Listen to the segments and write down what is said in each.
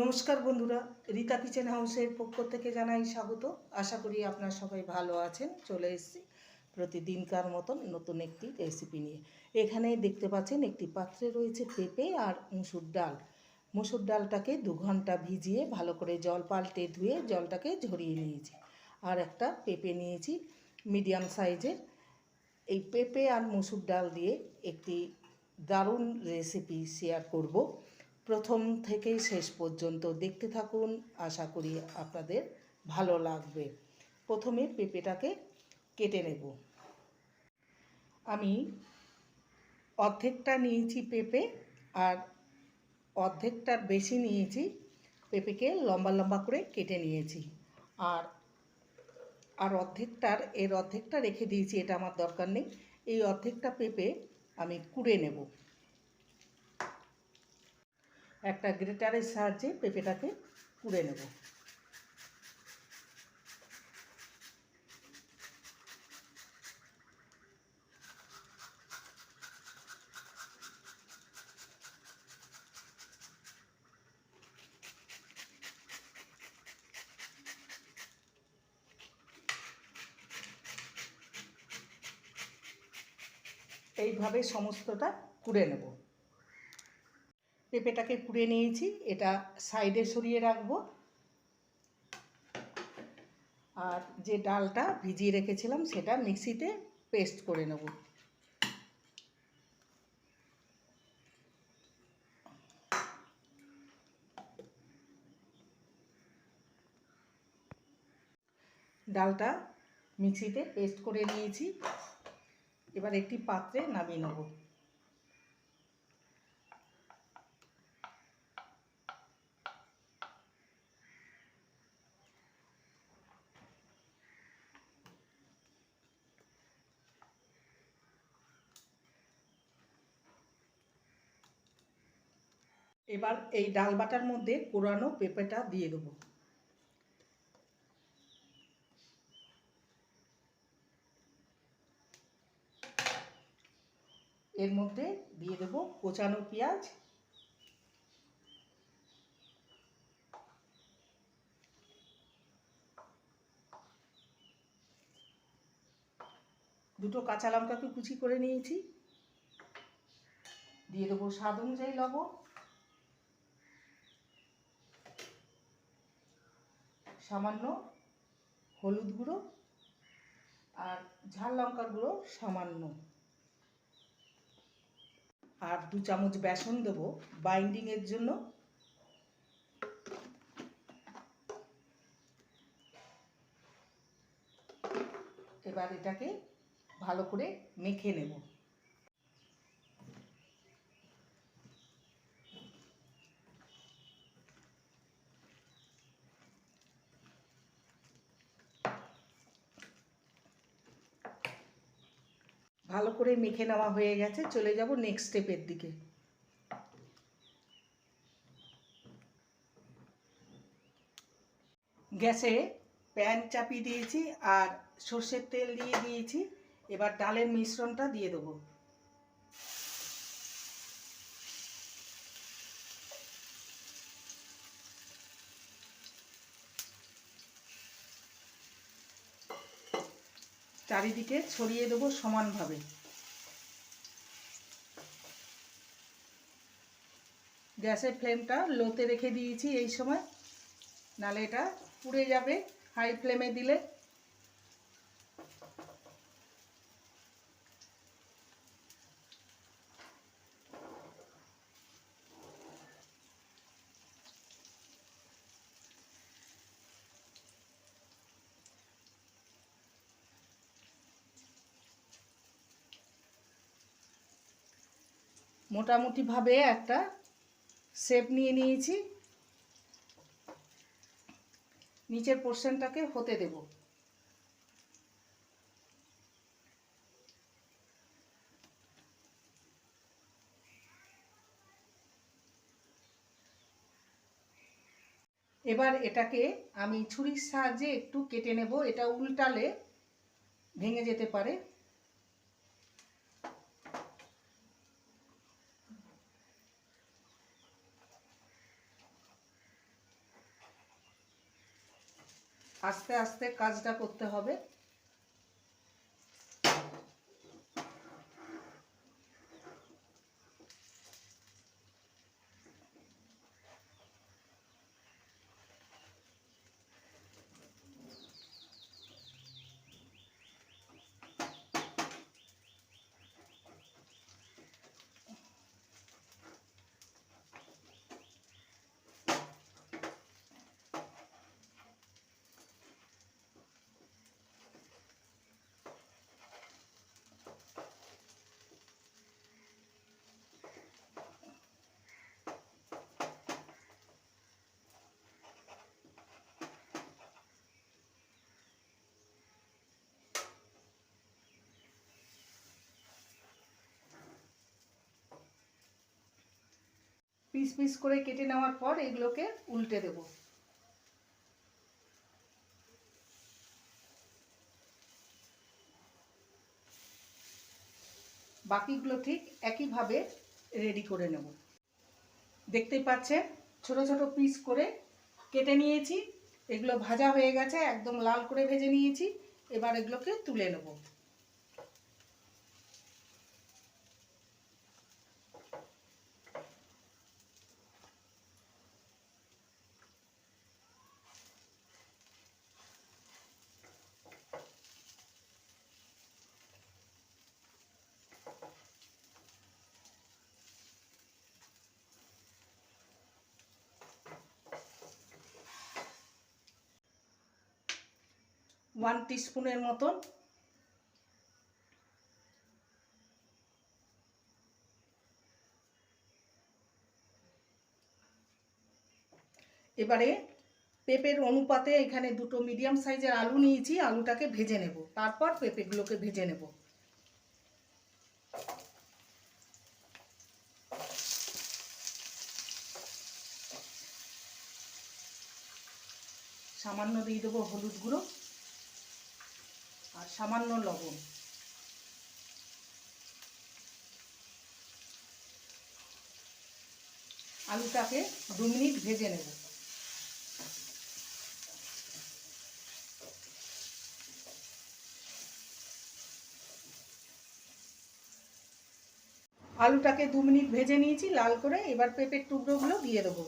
নমস্কার বন্ধুরা, রীতা কিচেন হাউসের পক্ষ থেকে জানাই স্বাগত। আশা করি আপনারা সবাই ভালো আছেন। চলে এসেছি প্রতিদিনকার মতন নতুন একটি রেসিপি নিয়ে। এখানে দেখতে পাচ্ছেন একটি পাত্রে রয়েছে পেঁপে আর মুসুর ডাল। মুসুর ডালটাকে দু ঘণ্টা ভিজিয়ে ভালো করে জল পাল্টে ধুয়ে জলটাকে ঝরিয়ে নিয়েছি। আর একটা পেঁপে নিয়েছি, মিডিয়াম সাইজের। এই পেঁপে আর মুসুর ডাল দিয়ে একটি দারুণ রেসিপি শেয়ার করব। প্রথম থেকে শেষ পর্যন্ত দেখতে থাকুন। আশা করি আপনাদের ভালো লাগবে। প্রথমে পেঁপেটাকে কেটে নেব। আমি অর্ধেকটা নিয়েছি পেঁপে আর অর্ধেকটার বেশি নিয়েছি পেঁপেকে লম্বা লম্বা করে কেটে নিয়েছি। আর আর অর্ধেকটার, এর অর্ধেকটা রেখে দিয়েছি, এটা আমার দরকার নেই। এই অর্ধেকটা পেঁপে আমি কুড়ে নেব। একটা গ্রেটারের সাহায্যে পেঁপেটাকে কুড়ে নেব। এইভাবে সমস্তটা কুড়ে নেব। পেঁপেটাকে কুড়ে নিয়েছি, এটা সাইডে সরিয়ে রাখব। আর যে ডালটা ভিজিয়ে রেখেছিলাম, সেটা মিক্সিতে পেস্ট করে নেব। ডালটা মিক্সিতে পেস্ট করে নিয়েছি। এবার একটি পাত্রে নামিয়ে নেব। এবার এই ডাল বাটার মধ্যে কোরানো পেঁপেটা দিয়ে দেবো। এর মধ্যে দিয়ে দেবো কোচানো পেঁয়াজ। দুটো কাঁচা লঙ্কাকে কুচি করে নিয়েছি। দিয়ে দেবো স্বাদ অনুযায়ী লবণ। সামান্য হলুদ গুঁড়ো আর ঝাল লঙ্কার গুঁড়ো সামান্য। আর দু চামচ বেসন দেবো বাইন্ডিংয়ের জন্য। এবার এটাকে ভালো করে মেখে নেব। ভালো করে মেখে নেওয়া হয়ে গেছে। চলে যাব নেক্সট স্টেপের দিকে। গ্যাসে প্যান চাপিয়ে দিয়েছি আর সর্ষের তেল দিয়ে দিয়েছি। এবার ডালের মিশ্রণটা দিয়ে দেবো। চারিদিকে ছড়িয়ে দেবো সমানভাবে। গ্যাসের ফ্লেমটা লোতে রেখে দিয়েছি এই সময়, নালে এটা পুড়ে যাবে, হাই ফ্লেমে দিলে মোটামুটিভাবে একটা শেপ নিয়ে নিয়েছি। নিচের পোর্শনটাকে হতে দেব। এবার এটাকে আমি ছুরির সাহায্যে একটু কেটে নেব। এটা উল্টালে ভেঙে যেতে পারে। আস্তে আস্তে কাজটা করতে হবে। পিস পিস করে কেটে নেওয়ার পর এগুলোকে উল্টে দেব। বাকিগুলো ঠিক একইভাবে রেডি করে নেব। দেখতেই পাচ্ছেন, ছোট ছোট পিস করে কেটে নিয়েছি। এগুলো ভাজা হয়ে গেছে, একদম লাল করে ভেজে নিয়েছি। এবার এগুলোকে তুলে নেব। ওয়ান টিস্পুনের মতন। এবারে পেঁপের অনুপাতে এখানে দুটো মিডিয়াম সাইজের আলু নিয়েছি, আলুটাকে ভেজে নেব। তারপর পেঁপেগুলোকে ভেজে নেব। সামান্য দিয়ে দেবো হলুদ গুঁড়ো। সামান্য লবণ। আলুটাকে দু মিনিট ভেজে নেব। আলুটাকে দু মিনিট ভেজে নিয়েছি, লাল করে। এবার পেঁপের টুকরোগুলো দিয়ে দেবো।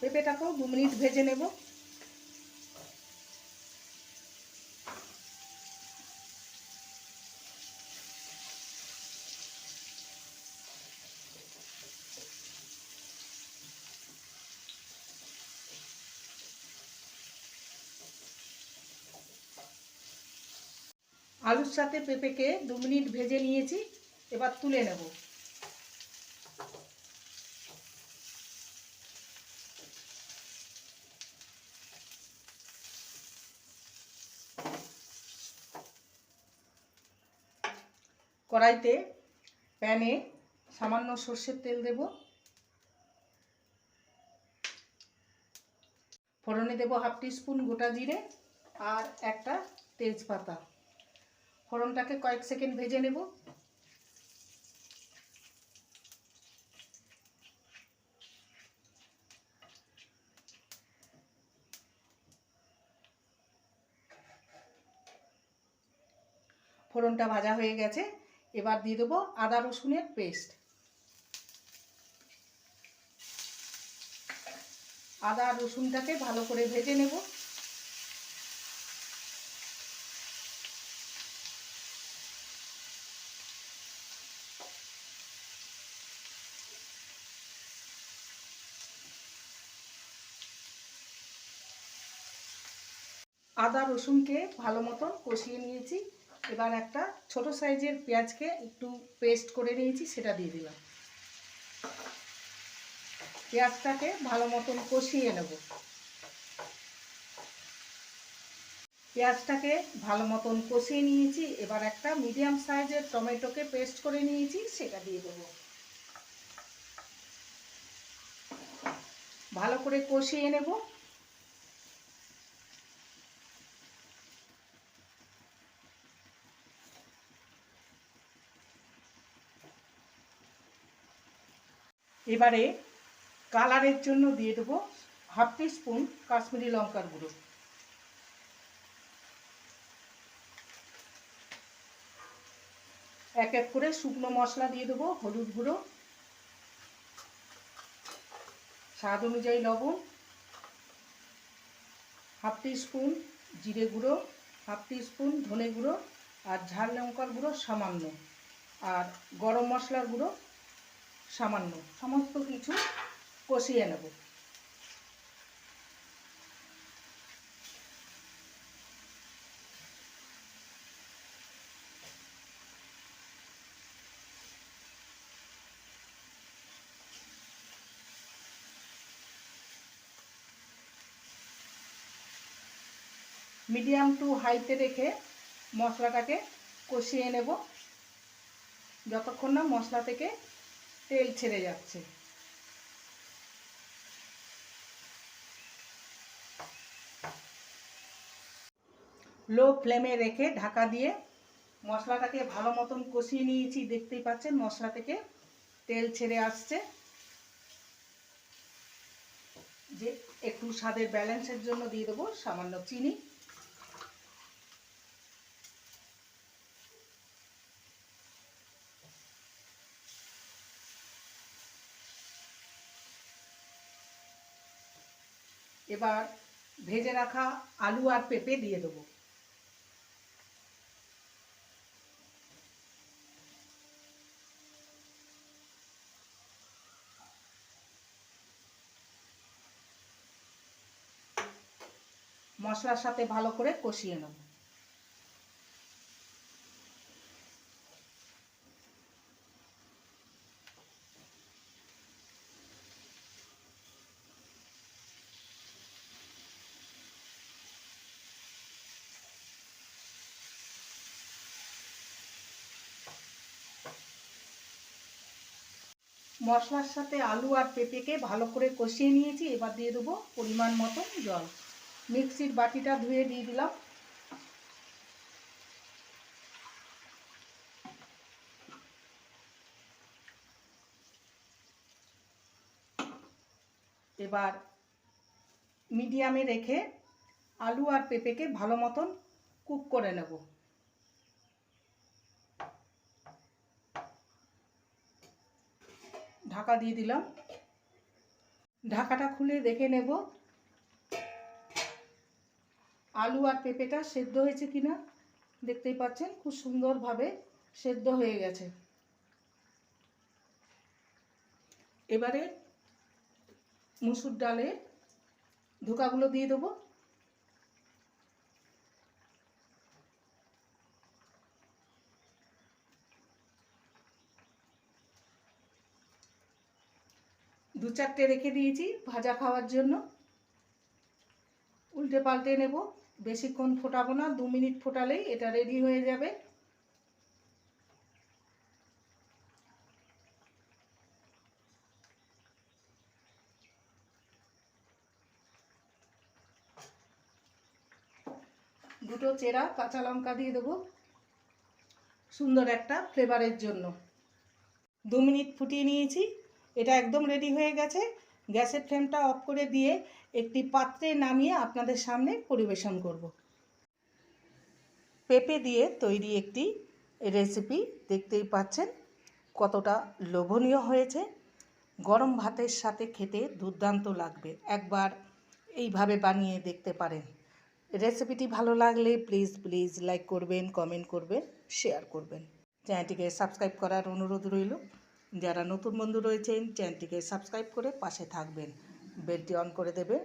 পেঁপেটাকেও দু মিনিট ভেজে নেব। আলুর সাথে পেঁপেকে দু মিনিট ভেজে নিয়েছি, এবার তুলে নেব। কড়াইতে প্যানে সামান্য সর্ষের তেল দেব। ফোড়নে দেব হাফ টিস্পুন গোটা জিরে আর একটা তেজপাতা। ফোড়নটাকে কয়েক সেকেন্ড ভেজে নেব। ফোড়নটা ভাজা হয়ে গেছে। এবার দিয়ে দেবো আদা রসুনের পেস্ট। আদা রসুনটাকে ভালো করে ভেজে নেব। আদা রসুনকে ভালো মতন কষিয়ে নিয়েছি। এবার একটা ছোট সাইজের পেঁয়াজকে একটু পেস্ট করে নিয়েছি, সেটা দিয়ে দিলাম। পেঁয়াজটাকে ভালো মতন কষিয়ে নেব। পেঁয়াজটাকে ভালো মতন কষিয়ে নিয়েছি, এবার একটা মিডিয়াম সাইজের টমেটোকে পেস্ট করে নিয়েছি, সেটা দিয়ে দেবো। ভালো করে কষিয়ে নেব। এবারে কালারের জন্য দিয়ে দেবো হাফ টি স্পুন কাশ্মীরি লঙ্কার গুঁড়ো। এক এক করে শুকনো মশলা দিয়ে দেবো, হলুদ গুঁড়ো, স্বাদ অনুযায়ী লবণ, হাফ টি স্পুন জিরে গুঁড়ো, হাফ টি স্পুন ধনে গুঁড়ো আর ঝাল লঙ্কার গুঁড়ো সামান্য। আর গরম মশলার গুঁড়ো সামান্য, সমস্ত কিছু কষিয়ে নেব। মিডিয়াম টু হাইতে রেখে মশলাটাকে কষিয়ে নেব। যতক্ষণ না মশলা থেকে তেল ছেড়ে যাচ্ছে। লো ফ্লেমে রেখে ঢাকা দিয়ে মশলাটাকে ভালো মতন কষিয়ে নিয়েছি, দেখতেই পাচ্ছেন মশলা থেকে তেল ছেড়ে আসছে। যে একটু স্বাদের ব্যালেন্সের জন্য দিয়ে দেবো সামান্য চিনি। এবার ভেজে রাখা আলু আর পেঁপে দিয়ে দেবো। মশলার সাথে ভালো করে কষিয়ে নেব। মশলার সাথে আলু আর পেঁপেকে ভালো করে কষিয়ে নিয়েছি। এবার দিয়ে দেবো পরিমাণ মতো জল। মিক্সির বাটিটা ধুয়ে দিয়ে দিলাম। এবার মিডিয়ামে রেখে আলু আর পেঁপেকে ভালো মতন কুক করে নেব। ঢাকা দিয়ে দিলাম। ঢাকাটা খুলে দেখে নেব। আলু আর পেঁপেটা সেদ্ধ হয়েছে কিনা দেখতেই পাচ্ছেন, খুব সুন্দরভাবে সেদ্ধ হয়ে গেছে। এবারে মুসুর ডালে ধোকাগুলো দিয়ে দেবো। চারটে রেখে দিয়েছি ভাজা খাওয়ার জন্য। উল্টে পাল্টে নেব। বেশিক্ষণ ফোটাবো না, দু মিনিট ফোটালেই এটা রেডি হয়ে যাবে। দুটো চেরা, কাঁচা লঙ্কা দিয়ে দেবো। সুন্দর একটা ফ্লেভারের জন্য। দু মিনিট ফুটিয়ে নিয়েছি। এটা একদম রেডি হয়ে গেছে। গ্যাসের ফ্লেমটা অফ করে দিয়ে একটি পাত্রে নামিয়ে আপনাদের সামনে পরিবেশন করব। পেঁপে দিয়ে তৈরি একটি রেসিপি দেখতেই পাচ্ছেন, কতটা লোভনীয় হয়েছে। গরম ভাতের সাথে খেতে দুর্দান্ত লাগবে। একবার এইভাবে বানিয়ে দেখতে পারেন। রেসিপিটি ভালো লাগলে প্লিজ প্লিজ লাইক করবেন কমেন্ট করবেন শেয়ার করবেন। চ্যানেলটিকে সাবস্ক্রাইব করার অনুরোধ রইল। যারা নতুন বন্ধু রয়েছেন, চ্যানেলটিকে সাবস্ক্রাইব করে পাশে থাকবেন। বেলটি অন করে দেবে।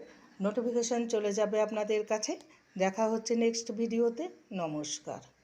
নোটিফিকেশান চলে যাবে আপনাদের কাছে। দেখা হচ্ছে নেক্সট ভিডিওতে। নমস্কার।